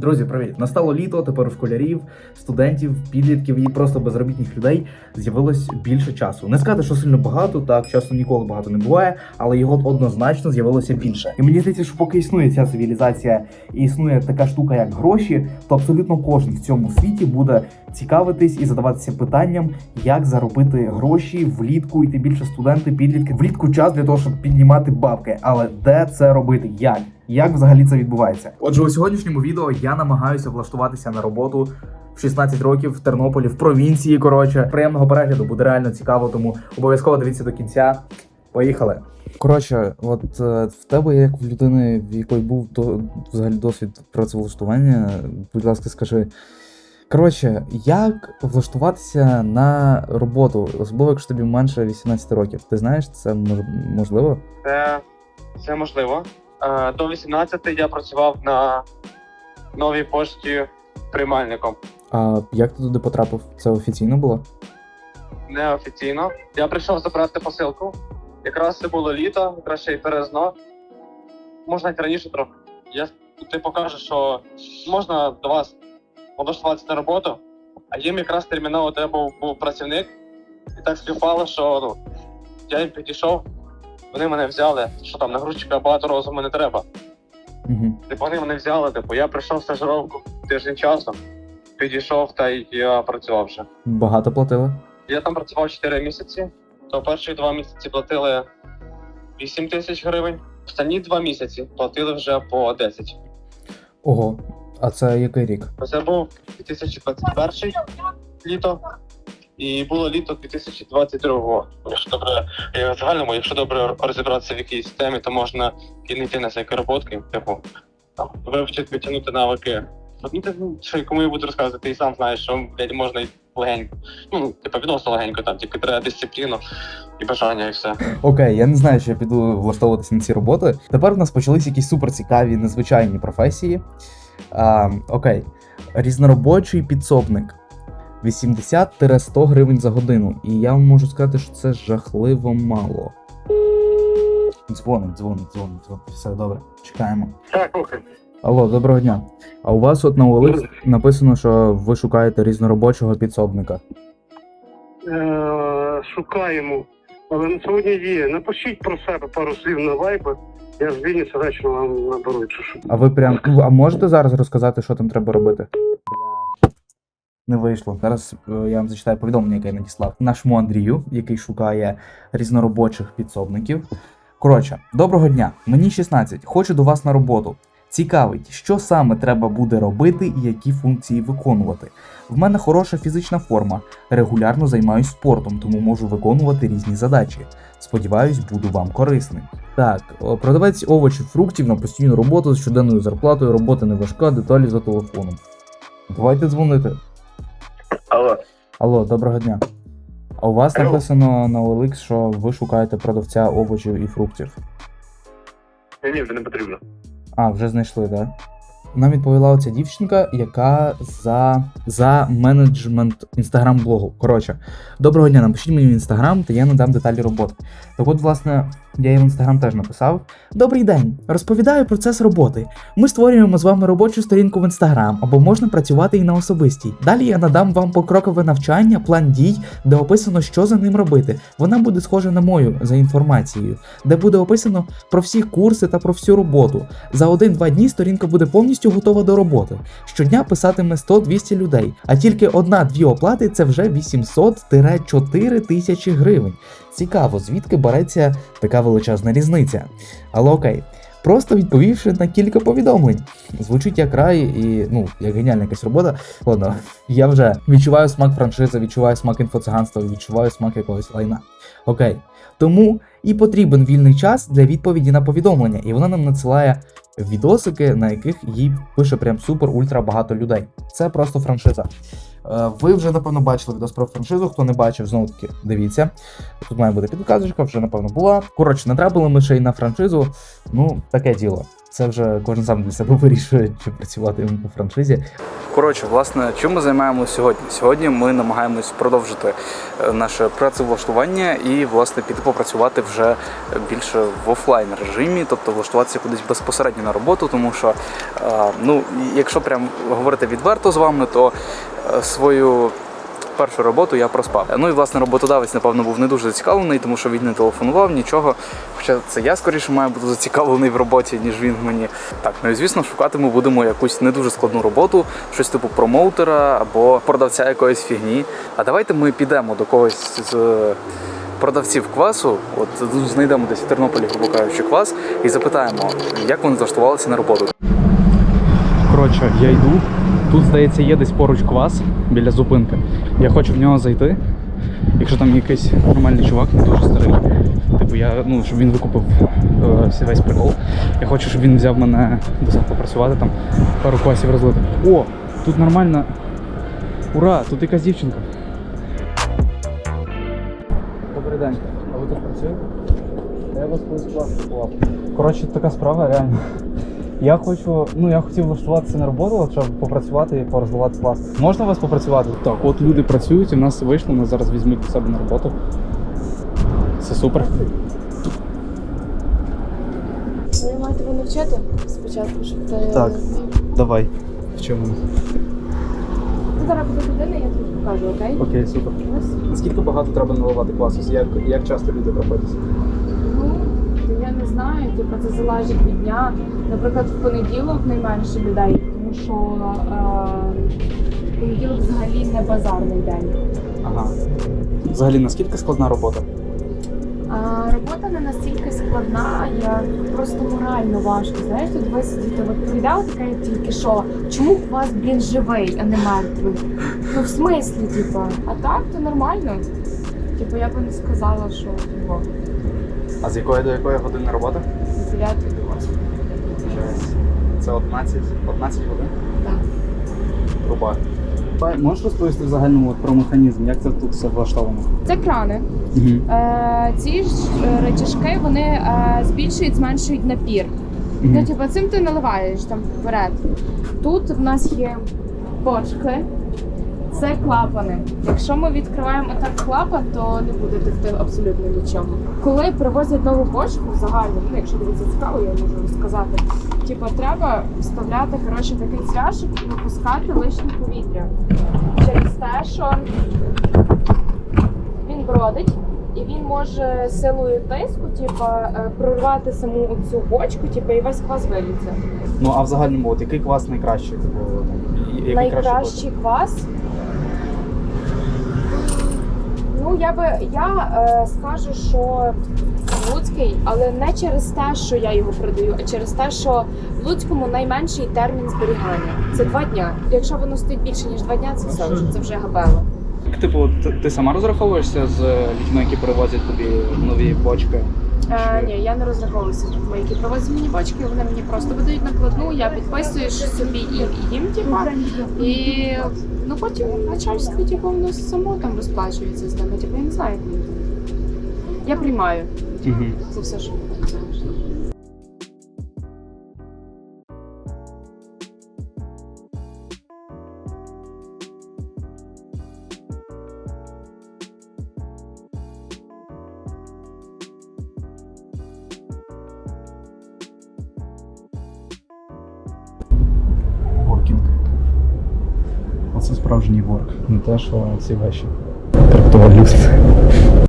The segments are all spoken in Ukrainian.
Друзі, привіт! Настало літо. Тепер у школярів, студентів, підлітків і просто безробітних людей з'явилось більше часу. Не сказати, що сильно багато, так часу ніколи багато не буває, але його однозначно з'явилося більше. І мені здається, що поки існує ця цивілізація і існує така штука, як гроші, то абсолютно кожен в цьому світі буде цікавитись і задаватися питанням, як заробити гроші влітку, і тим більше студенти, підлітки влітку час для того, щоб піднімати бабки. Але де це робити? Як? Як взагалі це відбувається? Отже, у сьогоднішньому відео я намагаюся влаштуватися на роботу в 16 років в Тернополі, в провінції. Коротше, приємного перегляду буде реально цікаво, тому обов'язково дивіться до кінця. Поїхали. Коротше, от е, в тебе, як в людини, в якої був до, взагалі досвід працевлаштування, будь ласка, скажи. Коротше, як влаштуватися на роботу, особливо якщо тобі менше 18 років. Ти знаєш, це мож- можливо? Це, це можливо. Е, До 18 я працював на новій пошті приймальником. А як ти туди потрапив? Це офіційно було? Неофіційно. Я прийшов забрати посилку. Якраз це було літо, якраз ще й перезно. Можна навіть раніше трохи. Я типу кажу, що можна до вас влаштуватися на роботу, а їм якраз терміново треба був, був працівник. І так співпало, що ну, я їм підійшов, вони мене взяли, що там нагрузчика багато розуму не треба. Угу. Типу вони мене взяли, типу, я прийшов стажировку тиждень часу, підійшов та й я працював вже. Багато платили? Я там працював 4 місяці, то перші два місяці платили 8 тисяч гривень, останні два місяці платили вже по 10. Ого. А це який рік? Це був 2021 літо. І було літо 2022. Якщо добре, загальному, якщо добре розібратися в якійсь темі, то можна кинути на всякі роботки, типу там, вивчити, підтягнути навики. Ну, ти, ну, що кому я буду розказувати, ти і сам знаєш, що блядь, можна й легенько. Ну, типу, відносно легенько, там тільки треба дисципліну і бажання, і все. Окей, я не знаю, чи я піду влаштовуватися на ці роботи. Тепер в нас почались якісь суперцікаві, незвичайні професії. А, окей, різноробочий підсобник. 80-100 гривень за годину. І я вам можу сказати, що це жахливо мало. Дзвонить, дзвонить, дзвонить, дзвонить. Все добре, чекаємо. Так, слухай. Алло, доброго дня. А у вас от на OLX написано, що ви шукаєте різноробочого підсобника. Е, шукаємо. Але на сьогодні є. Напишіть про себе пару слів на вайбер. Я з Вінниці вечором вам наберу, що. А ви прям. ну, А можете зараз розказати, що там треба робити? Не вийшло. Зараз е, я вам зачитаю повідомлення, яке я надіслав нашому Андрію, який шукає різноробочих підсобників. Коротше, доброго дня. Мені 16. Хочу до вас на роботу. Цікавить, що саме треба буде робити і які функції виконувати. В мене хороша фізична форма, регулярно займаюсь спортом, тому можу виконувати різні задачі. Сподіваюсь, буду вам корисним. Так, продавець овочів, фруктів на постійну роботу з щоденною зарплатою, робота не важка, деталі за телефоном. Давайте дзвонити. Алло. Алло, доброго дня. А у вас Алло. написано на OLX, що ви шукаєте продавця овочів і фруктів. Ні, ні, вже не потрібно. А, вже знайшли, так? Да? Нам відповіла оця дівчинка, яка за, за менеджмент інстаграм-блогу. Коротше, доброго дня, напишіть мені в інстаграм, та я надам деталі роботи. Так от, власне, я їй в інстаграм теж написав. Добрий день! Розповідаю процес роботи. Ми створюємо з вами робочу сторінку в інстаграм, або можна працювати і на особистій. Далі я надам вам покрокове навчання, план дій, де описано, що за ним робити. Вона буде схожа на мою за інформацією, де буде описано про всі курси та про всю роботу. За один-два дні сторінка буде повністю готова до роботи. Щодня писатиме 100-200 людей, а тільки одна-дві оплати це вже 800-4 тисячі гривень. Цікаво, звідки береться така величезна різниця. Але окей. Просто відповівши на кілька повідомлень. Звучить як рай і ну, як геніальна якась робота. Ладно, я вже відчуваю смак франшизи, відчуваю смак інфоциганства, відчуваю смак якогось лайна. Окей. Тому і потрібен вільний час для відповіді на повідомлення, і вона нам надсилає відосики, на яких їй пише прям супер ультра багато людей. Це просто франшиза. Е, Ви вже напевно бачили відос про франшизу. Хто не бачив, знову таки дивіться. Тут має бути підказочка, вже напевно була. Коротше, натрапили ми ще й на франшизу. Ну, таке діло. Це вже кожен сам для себе вирішує, чи працювати по франшизі. Коротше, власне, чим ми займаємося сьогодні? Сьогодні ми намагаємось продовжити е, наше працевлаштування і, власне, піти попрацювати вже більше в офлайн режимі, тобто влаштуватися кудись безпосередньо на роботу, тому що, е, ну, якщо прям говорити відверто з вами, то свою. Першу роботу я проспав. Ну і власне роботодавець, напевно, був не дуже зацікавлений, тому що він не телефонував нічого. Хоча це я скоріше маю бути зацікавлений в роботі, ніж він мені. Так, ну і звісно, шукати ми будемо якусь не дуже складну роботу, щось типу промоутера або продавця якоїсь фігні. А давайте ми підемо до когось з продавців квасу, от ну, знайдемо десь в Тернополі, грубо кажучи, квас, і запитаємо, як вони влаштувалися на роботу. Коротше, я йду. Тут, здається, є десь поруч квас біля зупинки. Я хочу в нього зайти. Якщо там якийсь нормальний чувак, не дуже старий. Типу, я, ну, щоб він викупив е, весь прикол. Я хочу, щоб він взяв мене до попрацювати, там пару квасів розлити. О, тут нормально. Ура! Тут якась дівчинка. Добрий день. А ви тут працюєте? Я вас колись клас купував. Коротше, така справа, реально. Я хочу, ну я хотів влаштуватися на роботу, щоб попрацювати і пороздавати клас. Можна у вас попрацювати? Так, от люди працюють, і в нас вийшло, нас зараз візьмуть до себе на роботу. Це супер. Ви маєте мене вчити спочатку, щоб ти Так. Давай. В чому? Ну, Зараз буде година, я тобі покажу, окей? Окей, супер. Ось. Наскільки багато треба наливати класу? Як, як часто люди приходять? Ну, я не знаю, типу, це залежить від дня. Наприклад, в понеділок найменше людей, тому що е, понеділок взагалі не базарний день. Ага. Взагалі, наскільки складна робота? А робота не настільки складна, я просто морально важко. Знаєш, тут висидіти. От повідав таке як тільки що, чому у вас, блін, живий, а не мертвий? Ну в смислі, типу, а так то нормально. Типу, я би не сказала, що його А з якої до якої години робота? з 9 до 8. Це 11, 11 годин? Так. Труба. Можеш розповісти в загальному про механізм, як це тут все влаштовано? Це крани. Угу. Е, ці ж е, речашки вони е, збільшують, зменшують напір. Ну, типу, цим ти наливаєш там вперед. Тут в нас є бочки, це клапани. Якщо ми відкриваємо так клапан, то не буде текти абсолютно нічого. Коли привозять нову бочку, загально, ну якщо дивіться цікаво, я можу розказати. Типу, треба вставляти коротше такий цвяшок і випускати лишнє повітря. Через те, що він бродить. І він може силою тиску, типу, е, прорвати саму цю бочку, типу, і весь квас виліться. Ну а в загальному, от який клас найкращий? Типу, який Найкращий квас. Ну, я би я е, скажу, що Луцький, але не через те, що я його продаю, а через те, що в Луцькому найменший термін зберігання. Це два дня. Якщо воно стоїть більше ніж два дня, це все вже це вже габело. Типу, ти, ти сама розраховуєшся з людьми, які привозять тобі нові бочки? Е, ні, я не розраховуюся людьми, які привозять мені бочки, вони мені просто видають накладну, я підписую що собі і і їм, типа. І ну потім начальство типу, воно само там розплачується з ними. Типу, я не знаю, як мені. Я приймаю. Угу. Це все, що Оце справжній ворк, не те, що ці ваші трактовалісти.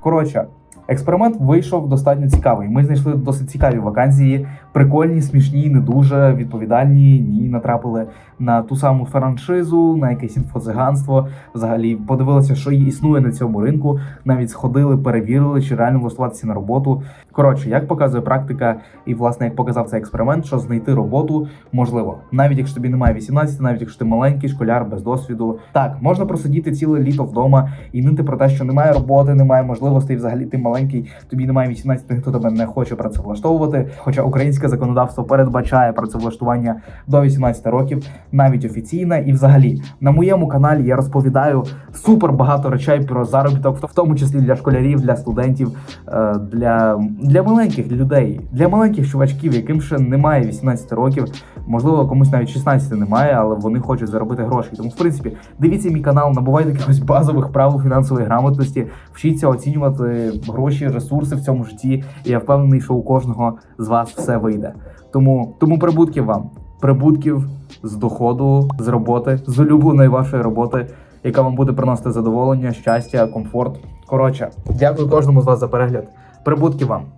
Коротше, експеримент вийшов достатньо цікавий. Ми знайшли досить цікаві вакансії, прикольні, смішні, не дуже відповідальні. Ні, натрапили на ту саму франшизу, на якесь інфоциганство. Взагалі подивилися, що існує на цьому ринку. Навіть сходили, перевірили, чи реально влаштуватися на роботу. Коротше, як показує практика, і власне як показав цей експеримент, що знайти роботу можливо, навіть якщо тобі немає 18, навіть якщо ти маленький школяр без досвіду. Так, можна просидіти ціле літо вдома і нити про те, що немає роботи, немає можливостей, взагалі ти маленький. Маленький, тобі немає 18, ніхто тебе не хоче працевлаштовувати. Хоча українське законодавство передбачає працевлаштування до 18 років, навіть офіційне. І взагалі на моєму каналі я розповідаю супер багато речей про заробіток, в тому числі для школярів, для студентів, е, для, для маленьких людей, для маленьких чувачків, яким ще немає 18 років. Можливо, комусь навіть 16 немає, але вони хочуть заробити гроші. Тому, в принципі, дивіться мій канал, набувайте якихось базових правил фінансової грамотності, вчіться оцінювати гроші, ресурси в цьому житті. І я впевнений, що у кожного з вас все вийде. Тому, тому прибутків вам, прибутків з доходу, з роботи, з улюбленої вашої роботи, яка вам буде приносити задоволення, щастя, комфорт. Коротше, дякую кожному з вас за перегляд. Прибутків вам!